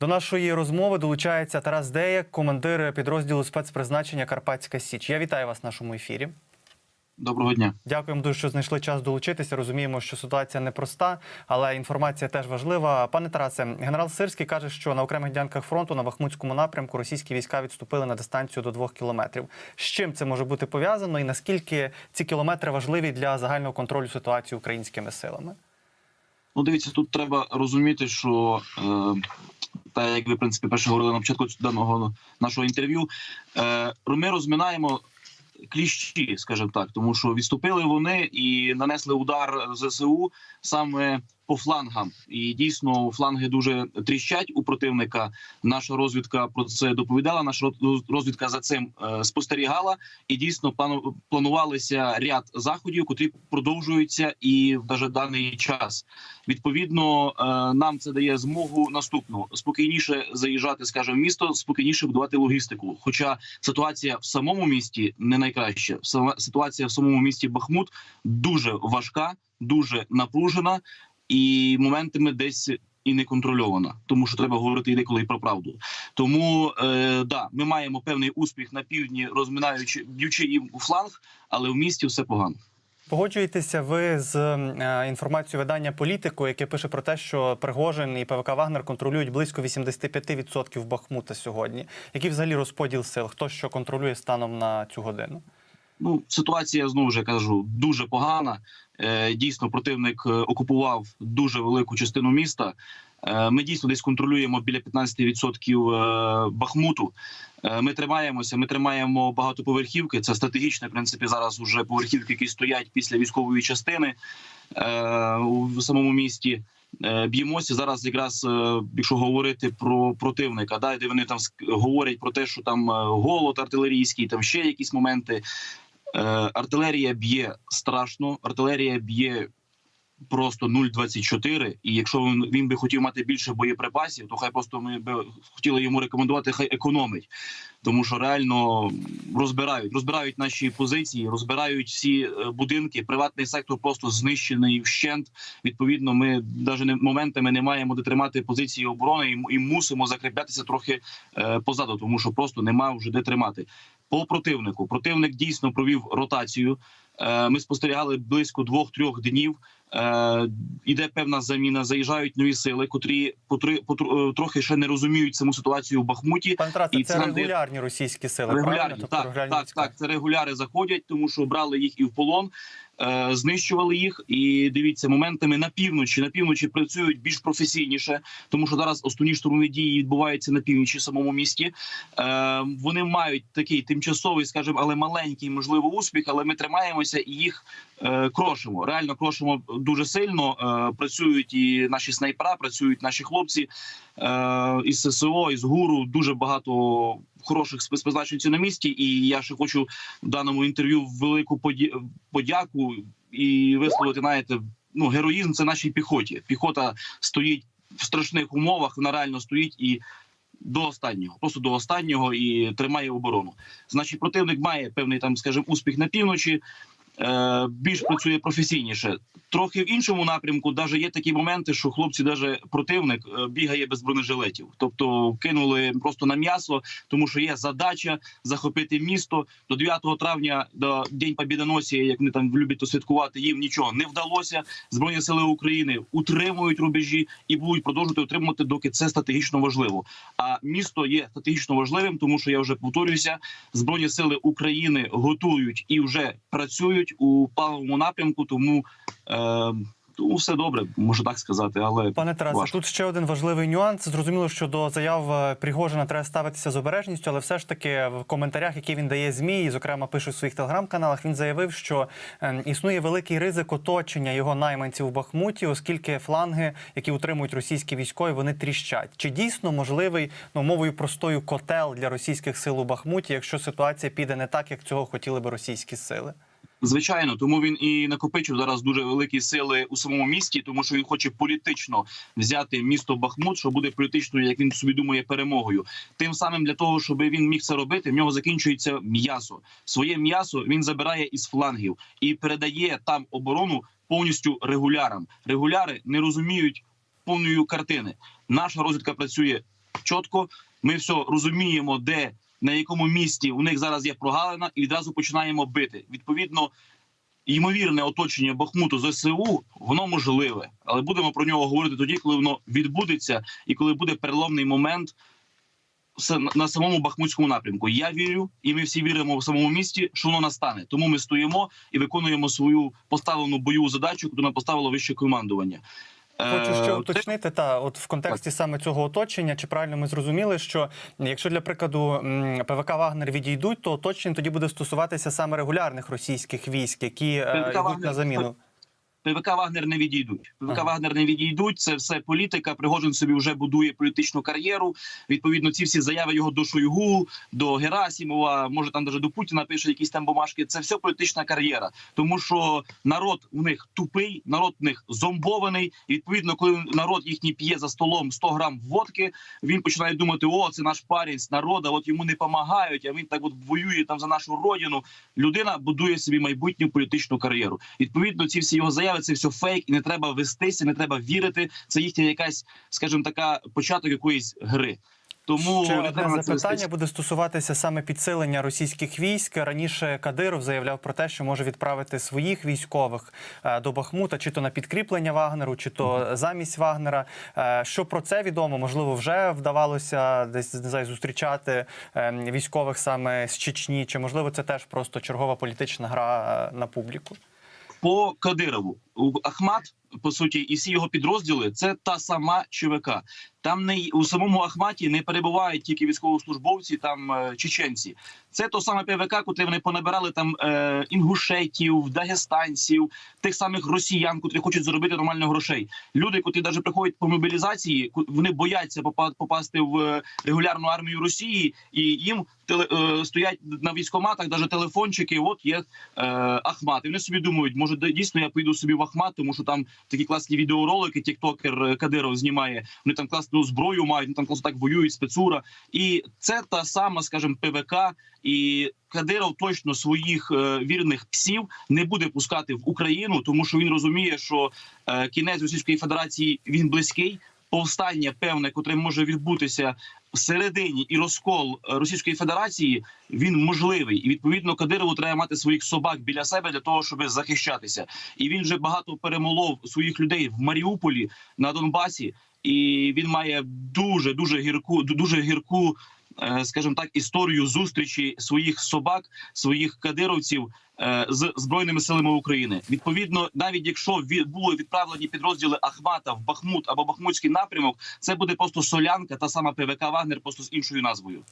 До нашої розмови долучається Тарас Деяк, командир підрозділу спецпризначення Карпатська Січ. Я вітаю вас в нашому ефірі. Доброго дня. Дякуємо дуже, що знайшли час долучитися. Розуміємо, що ситуація непроста, але інформація теж важлива. Пане Тарасе, генерал Сирський каже, що на окремих ділянках фронту на Бахмутському напрямку російські війська відступили на дистанцію до двох кілометрів. З чим це може бути пов'язано, і наскільки ці кілометри важливі для загального контролю ситуації українськими силами? Ну, дивіться, тут треба розуміти, що е, та як ви в принципі перше говорили на початку даного нашого інтерв'ю, е, ми розминаємо кліщі, скажімо так, тому що відступили вони і нанесли удар ЗСУ саме по флангам. І дійсно фланги дуже тріщать у противника. Наша розвідка про це доповідала. Наша розвідка за цим е, спостерігала, і дійсно плану- планувалися ряд заходів, котрі продовжуються і в даний час. Відповідно, е, нам це дає змогу наступну спокійніше заїжджати, скажімо, місто, спокійніше будувати логістику. Хоча ситуація в самому місті не найкраща. Ситуація в самому місті Бахмут дуже важка, дуже напружена, і моментами десь. І не контрольована, тому що треба говорити і про правду. Тому е, да, ми маємо певний успіх на півдні, розминаючи б'ючи їм у фланг, але в місті все погано. Погоджуєтеся ви з е, інформацією видання політику, яке пише про те, що Пригожин і ПВК Вагнер контролюють близько 85% Бахмута сьогодні. Який взагалі розподіл сил? Хто що контролює станом на цю годину? Ну, ситуація знову ж я кажу дуже погана. Е, дійсно, противник е, окупував дуже велику частину міста. Е, ми дійсно десь контролюємо біля 15% е, Бахмуту. Ми тримаємося. Ми тримаємо багатоповерхівки. Це стратегічно, в принципі, зараз уже поверхівки, які стоять після військової частини у самому місті. Б'ємося зараз, якраз якщо говорити про противника, да, де вони там говорять про те, що там голод артилерійський, там ще якісь моменти. Е, Артилерія б'є страшно, артилерія б'є просто 0,24. І якщо він, він би хотів мати більше боєприпасів, то хай просто ми би хотіли йому рекомендувати, хай економить, тому що реально розбирають, розбирають наші позиції, розбирають всі е, будинки. Приватний сектор просто знищений вщент. Відповідно, ми навіть моментами не маємо де тримати позиції оборони і, і мусимо закріплятися трохи е, позаду, тому що просто немає вже де тримати. По противнику противник дійсно провів ротацію. Е, Ми спостерігали близько двох-трьох днів. Е, Іде певна заміна. Заїжджають нові сили, котрі потри, потру- е, трохи ще не розуміють саму ситуацію в Бахмуті. Пан Тарасе, І це регулярні російські сили. Регулярні, правильно? Тобто так, регулярні так, так. Це регуляри заходять, тому що брали їх і в полон, знищували їх. І дивіться, моментами на півночі. На півночі працюють більш професійніше, тому що зараз основні штурмові дії відбуваються на півночі самому місті. Е, вони мають такий тимчасовий, скажімо, але маленький, можливо, успіх. Але ми тримаємося і їх е, крошимо. Реально крошимо дуже сильно. Е, працюють і наші снайпера, працюють наші хлопці е, із ССО, із ГУРу. Дуже багато хороших спецпризначенців на місці. І я ще хочу в даному інтерв'ю велику подяку і висловити, знаєте, ну героїзм це нашій піхоті. Піхота стоїть в страшних умовах. Вона реально стоїть і. До останнього, просто до останнього і тримає оборону. Значить, противник має певний там, скажімо, успіх на півночі, е, більш працює професійніше. Трохи в іншому напрямку, навіть є такі моменти, що хлопці, навіть противник, е, бігає без бронежилетів. Тобто кинули просто на м'ясо, тому що є задача захопити місто до 9 травня, до День Побідоносія, як вони там люблять то святкувати. Їм нічого не вдалося. Збройні сили України утримують рубежі і будуть продовжувати утримувати, доки це стратегічно важливо. А місто є стратегічно важливим, тому що я вже повторююся, збройні сили України готують і вже працюють у плановому напрямку. Тому, е, тому все добре, можу так сказати. Але Пане Тарасе, важко. тут ще один важливий нюанс. Зрозуміло, що до заяв е, Пригожина треба ставитися з обережністю, але все ж таки в коментарях, які він дає змі, і зокрема пише в своїх телеграм-каналах, він заявив, що е, існує великий ризик оточення його найманців в Бахмуті, оскільки фланги, які утримують російські військові, вони тріщать. Чи дійсно можливий ну мовою простою котел для російських сил у Бахмуті, якщо ситуація піде не так, як цього хотіли би російські сили? Звичайно, тому він і накопичив зараз дуже великі сили у самому місті, тому що він хоче політично взяти місто Бахмут, що буде політичною, як він собі думає, перемогою. Тим самим для того, щоб він міг це робити, в нього закінчується м'ясо. Своє м'ясо він забирає із флангів і передає там оборону повністю регулярам. Регуляри не розуміють повної картини. Наша розвідка працює чітко. Ми все розуміємо, де на якому місці у них зараз є прогалина, і відразу починаємо бити. Відповідно, ймовірне оточення Бахмуту ЗСУ воно можливе, але будемо про нього говорити тоді, коли воно відбудеться, і коли буде переломний момент на самому Бахмутському напрямку. Я вірю, і ми всі віримо в самому місті, що воно настане. Тому ми стоїмо і виконуємо свою поставлену бойову задачу, яку нам поставило вище командування. Хочу Е, ще уточнити, та от в контексті саме цього оточення, чи правильно ми зрозуміли, що якщо для прикладу ПВК Вагнер відійдуть, то оточення тоді буде стосуватися саме регулярних російських військ, які е, йдуть на заміну. ПВК Вагнер не відійдуть. ПВК Ага. Вагнер не відійдуть. Це все політика. Пригожин собі вже будує політичну кар'єру. Відповідно, ці всі заяви його до Шойгу, до Герасімова, може там даже до Путіна пише якісь там бумажки. Це все політична кар'єра, тому що народ у них тупий, народ у них зомбований. І відповідно, коли народ їхній п'є за столом 100 грам водки, він починає думати: о, це наш парень з народа, от йому не допомагають, а він так от воює там за нашу родину. Людина будує собі майбутню політичну кар'єру. Відповідно, ці всі його заяви, це все фейк, і не треба вестися, не треба вірити. Це їхня якась, скажімо, така початок якоїсь гри. Тому Ще одне запитання буде стосуватися саме підсилення російських військ. Раніше Кадиров заявляв про те, що може відправити своїх військових е, до Бахмута, чи то на підкріплення Вагнеру, чи то замість Вагнера. Е, Що про це відомо? Можливо, вже вдавалося десь не знаю, зустрічати е, військових саме з Чечні, чи можливо це теж просто чергова політична гра е, на публіку? По Кадирову. Ахмат, по суті, і всі його підрозділи це та сама ЧВК. Там не у самому Ахматі не перебувають тільки військовослужбовці, там е, чеченці. Це то саме ПВК, куди вони понабирали там е, інгушетів, дагестанців, тих самих росіян, котрі хочуть заробити нормально грошей. Люди, котрі навіть приходять по мобілізації, вони бояться попа- попасти в е, регулярну армію Росії, і їм теле, е, стоять на військоматах, навіть телефончики. От є е, Ахмат. І вони собі думають, може дійсно я поїду собі в Ахмат, тому що там такі класні відеоролики. Тіктокер е, Кадиров знімає. Вони там класну зброю мають, вони там класно так воюють, спецура. І це та сама, скажімо, ПВК. І Кадиров точно своїх е, вірних псів не буде пускати в Україну, тому що він розуміє, що е, кінець Російської Федерації він близький. Повстання певне, котре може відбутися всередині і розкол Російської Федерації, він можливий. І відповідно Кадирову треба мати своїх собак біля себе для того, щоб захищатися. І він вже багато перемолов своїх людей в Маріуполі на Донбасі, і він має дуже дуже гірку, дуже гірку. е, Скажімо так, історію зустрічі своїх собак, своїх кадировців е, з збройними силами України. Відповідно, навіть якщо були відправлені підрозділи Ахмата в Бахмут або Бахмутський напрямок, це буде просто солянка, та сама ПВК Вагнер, просто з іншою назвою.